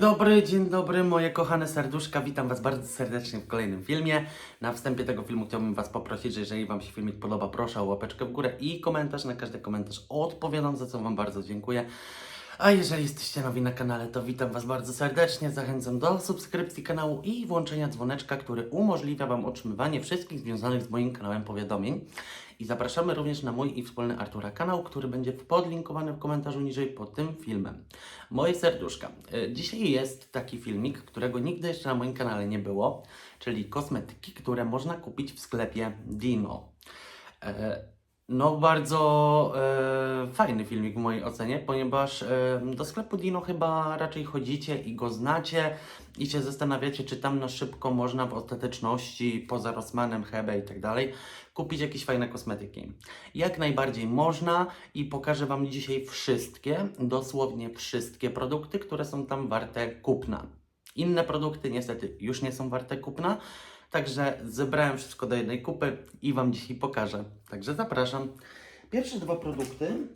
Dobry, dzień dobry moje kochane serduszka, witam Was bardzo serdecznie w kolejnym filmie. Na wstępie tego filmu chciałbym Was poprosić, że jeżeli Wam się filmik podoba, proszę o łapeczkę w górę i komentarz. Na każdy komentarz odpowiadam, za co Wam bardzo dziękuję. A jeżeli jesteście nowi na kanale, to witam Was bardzo serdecznie. Zachęcam do subskrypcji kanału i włączenia dzwoneczka, który umożliwia Wam otrzymywanie wszystkich związanych z moim kanałem powiadomień. I zapraszamy również na mój i wspólny Artura kanał, który będzie podlinkowany w komentarzu niżej pod tym filmem. Moje serduszka. e, Dzisiaj jest taki filmik, którego nigdy jeszcze na moim kanale nie było, czyli kosmetyki, które można kupić w sklepie Dino. No, bardzo e, fajny filmik w mojej ocenie, ponieważ e, do sklepu Dino chyba raczej chodzicie i go znacie i się zastanawiacie, czy tam na szybko można w ostateczności, poza Rossmanem, Hebe i tak dalej, kupić jakieś fajne kosmetyki. Jak najbardziej można i pokażę Wam dzisiaj wszystkie, dosłownie wszystkie produkty, które są tam warte kupna. Inne produkty niestety już nie są warte kupna, także zebrałem wszystko do jednej kupy i Wam dzisiaj pokażę. Także zapraszam. Pierwsze dwa produkty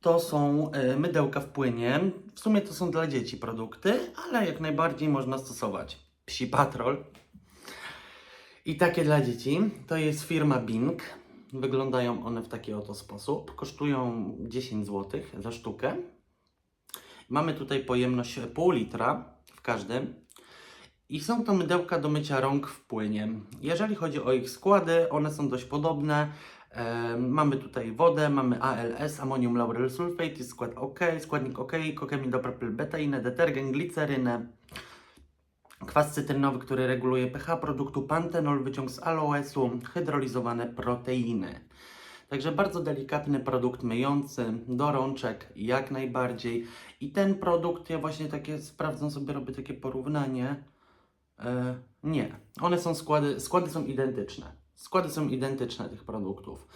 to są e, mydełka w płynie. W sumie to są dla dzieci produkty, ale jak najbardziej można stosować. Psi Patrol. I takie dla dzieci. To jest firma Bing. Wyglądają one w taki oto sposób. Kosztują 10 zł za sztukę. Mamy tutaj pojemność pół litra w każdym. I są to mydełka do mycia rąk w płynie. Jeżeli chodzi o ich składy, one są dość podobne. E, mamy tutaj wodę, mamy ALS, ammonium lauryl sulfate, jest skład OK, składnik OK, kokemidopropyl betainę, detergent, glicerynę, kwas cytrynowy, który reguluje pH produktu, pantenol, wyciąg z aloesu, hydrolizowane proteiny. Także bardzo delikatny produkt myjący do rączek, jak najbardziej. I ten produkt, ja właśnie takie sprawdzam sobie, robię takie porównanie. E, nie, one są składy, składy są identyczne. Składy są identyczne tych produktów.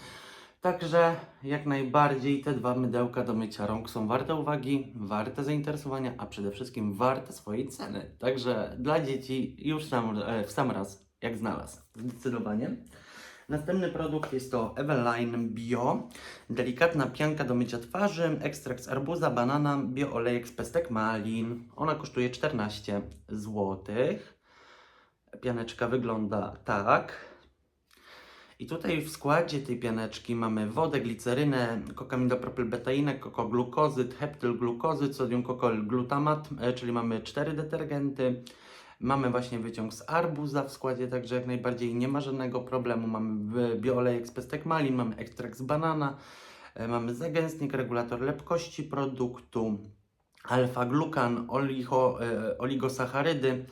Także jak najbardziej te dwa mydełka do mycia rąk są warte uwagi, warte zainteresowania, a przede wszystkim warte swojej ceny. Także dla dzieci już sam, e, w sam raz, jak znalazł, zdecydowanie. Następny produkt jest to Eveline Bio. Delikatna pianka do mycia twarzy, ekstrakt z arbuza, banana, bioolejek z pestek malin. Ona kosztuje 14 zł. Pianeczka wygląda tak. I tutaj w składzie tej pianeczki mamy wodę, glicerynę, kokamidopropylbetainę, kokoglukozyt, heptylglukozyt, sodium kokylglutamat, e, czyli mamy cztery detergenty. Mamy właśnie wyciąg z arbuza w składzie, także jak najbardziej nie ma żadnego problemu. Mamy bioolejek z pestek malin, mamy ekstrakt z banana, e, mamy zagęstnik, regulator lepkości produktu, alfa-glukan, e, oligosacharydy,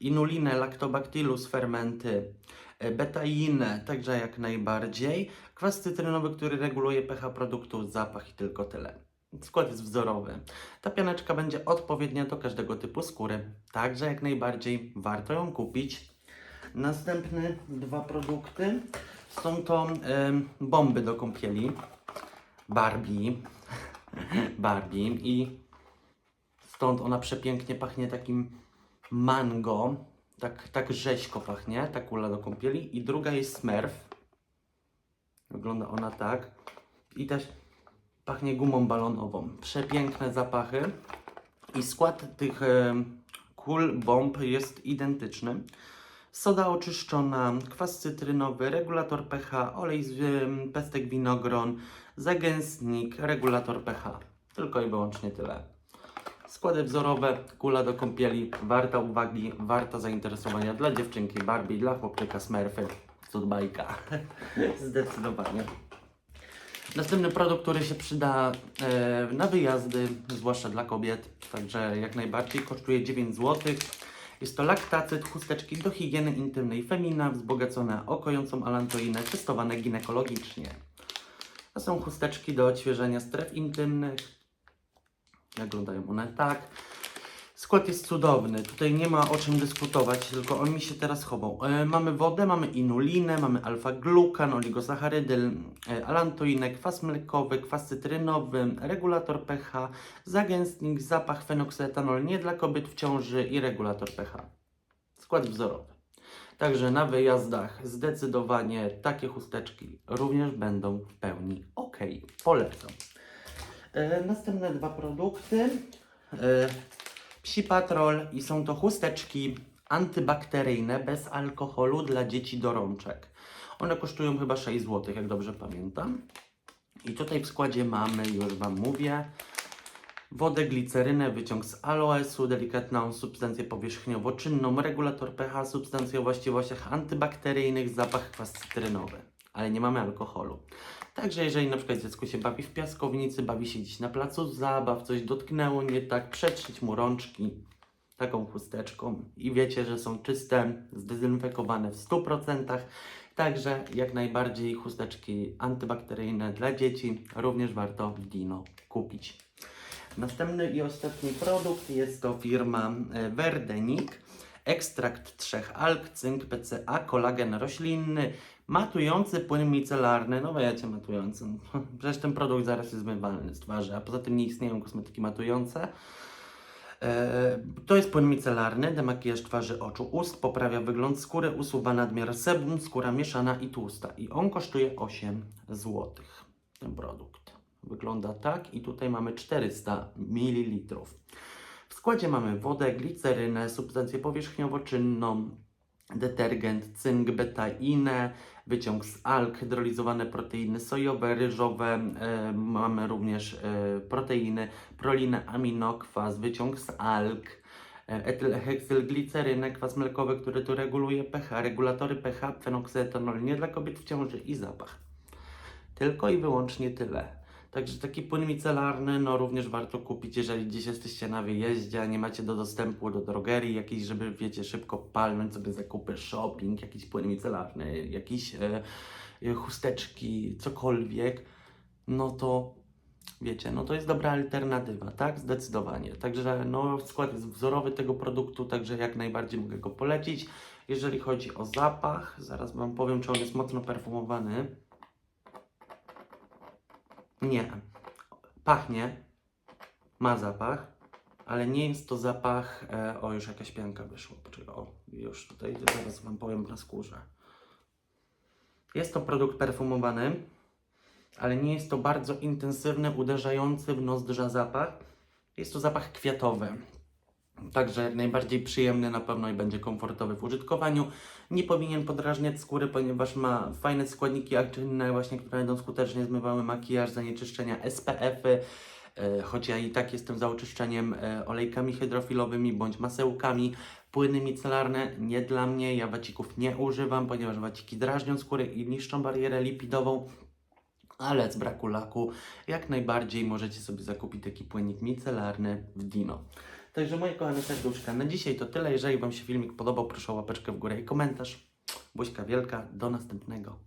inulinę, lactobacillus, fermenty, e, betainę, także jak najbardziej. Kwas cytrynowy, który reguluje pH produktu, zapach i tylko tyle. Skład jest wzorowy. Ta pianeczka będzie odpowiednia do każdego typu skóry, także jak najbardziej warto ją kupić. Następne dwa produkty są to em, bomby do kąpieli Barbie. Barbie i stąd ona przepięknie pachnie takim mango, tak, tak rzeźko pachnie, ta kula do kąpieli. I druga jest Smurf. Wygląda ona tak. I też pachnie gumą balonową. Przepiękne zapachy. I skład tych e, kul bomb jest identyczny. Soda oczyszczona, kwas cytrynowy, regulator pH, olej z em, pestek winogron, zagęstnik, regulator pH. Tylko i wyłącznie tyle. Składy wzorowe, kula do kąpieli, warta uwagi, warta zainteresowania dla dziewczynki Barbie, dla chłopczyka Smurfy, cud bajka. Zdecydowanie. Następny produkt, który się przyda e, na wyjazdy, zwłaszcza dla kobiet, także jak najbardziej kosztuje 9 zł. Jest to laktacyt, chusteczki do higieny intymnej femina, wzbogacone o kojącą alantoinę, testowane ginekologicznie. To są chusteczki do odświeżania stref intymnych. Wyglądają one tak. Skład jest cudowny, tutaj nie ma o czym dyskutować, tylko on mi się teraz chował. E, mamy wodę, mamy inulinę, mamy alfa-glukan, oligosacharydy, e, alantoinę, kwas mlekowy, kwas cytrynowy, regulator pH, zagęstnik, zapach, fenoksetanol nie dla kobiet w ciąży i regulator pH. Skład wzorowy. Także na wyjazdach zdecydowanie takie chusteczki również będą w pełni ok. Polecam. E, następne dwa produkty. e, Psi Patrol i są to chusteczki antybakteryjne bez alkoholu dla dzieci do rączek. One kosztują chyba 6 zł, jak dobrze pamiętam. I tutaj w składzie mamy, już Wam mówię, wodę, glicerynę, wyciąg z aloesu, delikatną substancję powierzchniowo-czynną, regulator pH, substancję o właściwościach antybakteryjnych, zapach kwas cytrynowy, ale nie mamy alkoholu. Także jeżeli na przykład dziecko się bawi w piaskownicy, bawi się gdzieś na placu zabaw, coś dotknęło nie tak, przetrzyć mu rączki taką chusteczką i wiecie, że są czyste, zdezynfekowane w 100%. Także jak najbardziej chusteczki antybakteryjne dla dzieci również warto Dino kupić. Następny i ostatni produkt jest to firma e, Verdenik. Ekstrakt trzech alg, cynk, PCA, kolagen roślinny, matujący płyn micelarny. No wiecie, matujący. Przecież ten produkt zaraz jest zmywalny z twarzy, a poza tym nie istnieją kosmetyki matujące. E, To jest płyn micelarny, demakijaż twarzy, oczu, ust, poprawia wygląd skóry, usuwa nadmiar sebum, skóra mieszana i tłusta. I on kosztuje 8 zł. Ten produkt wygląda tak i tutaj mamy 400 ml. W składzie mamy wodę, glicerynę, substancję powierzchniowo-czynną, detergent, cynk, betainę, wyciąg z alg, hydrolizowane proteiny sojowe, ryżowe, mamy również e, proteiny, prolinę, amino, kwas, wyciąg z alg, e, etylheksyl, kwas mlekowy, który tu reguluje pH, regulatory pH, fenoksyetanol nie dla kobiet w ciąży i zapach. Tylko i wyłącznie tyle. Także taki płyn micelarny, no również warto kupić, jeżeli gdzieś jesteście na wyjeździe, a nie macie do dostępu do drogerii jakiejś, żeby wiecie, szybko palnąć sobie zakupy, shopping, jakiś płyn micelarny, jakieś e, e, chusteczki, cokolwiek, no to wiecie, no to jest dobra alternatywa, tak? Zdecydowanie. Także no skład jest wzorowy tego produktu, także jak najbardziej mogę go polecić. Jeżeli chodzi o zapach, zaraz Wam powiem, czy on jest mocno perfumowany. Nie. Pachnie. Ma zapach, ale nie jest to zapach. E, o, już jakaś pianka wyszła. O, już tutaj zaraz Wam powiem na skórze. Jest to produkt perfumowany, ale nie jest to bardzo intensywny, uderzający w nozdrza zapach. Jest to zapach kwiatowy. Także jak najbardziej przyjemny na pewno i będzie komfortowy w użytkowaniu. Nie powinien podrażniać skóry, ponieważ ma fajne składniki aktywne, właśnie, które będą skutecznie zmywały makijaż, zanieczyszczenia, SPF-y. e, Choć ja i tak jestem za oczyszczeniem e, olejkami hydrofilowymi bądź masełkami. Płyny micelarne nie dla mnie, ja wacików nie używam, ponieważ waciki drażnią skórę i niszczą barierę lipidową. Ale z braku laku jak najbardziej możecie sobie zakupić taki płynnik micelarny w Dino. Także moje kochane serduszka, na dzisiaj to tyle. Jeżeli Wam się filmik podobał, proszę o łapeczkę w górę i komentarz. Buźka wielka, do następnego.